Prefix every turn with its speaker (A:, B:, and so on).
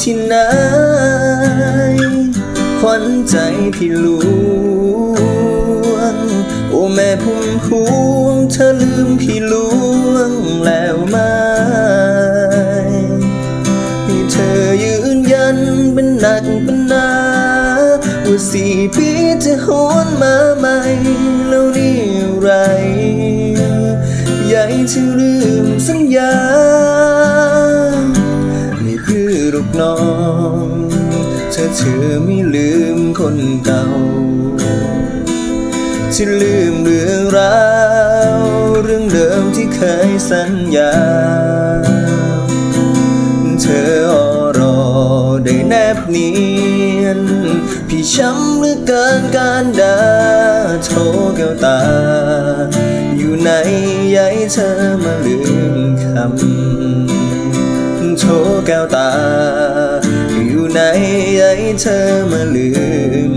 A: ที่ไหนขวัญใจพี่หลวง โอ้แม่พุ่มพวงเธอลืมพี่หลวงแล้วไหมให้เธอยืนยันเป็นหนักเป็นหนาว่าสี่ปีจะหวนมาใหม่แล้วนี่อะไรให้เธอลืมสัญญา ลูกน้องเธอเธอไม่ลืมคนเก่าที่ลืมเรื่องราวเรื่องเดิมที่เคยสัญญา เธออรอได้แนบเนียน พี่ช้ำเหลือเกินการดาโทรแก้วตา อยู่ไหนยากให้เธอมาลืมคำ โถแก้วตา อยู่ไหนอยากให้เธอมาลืม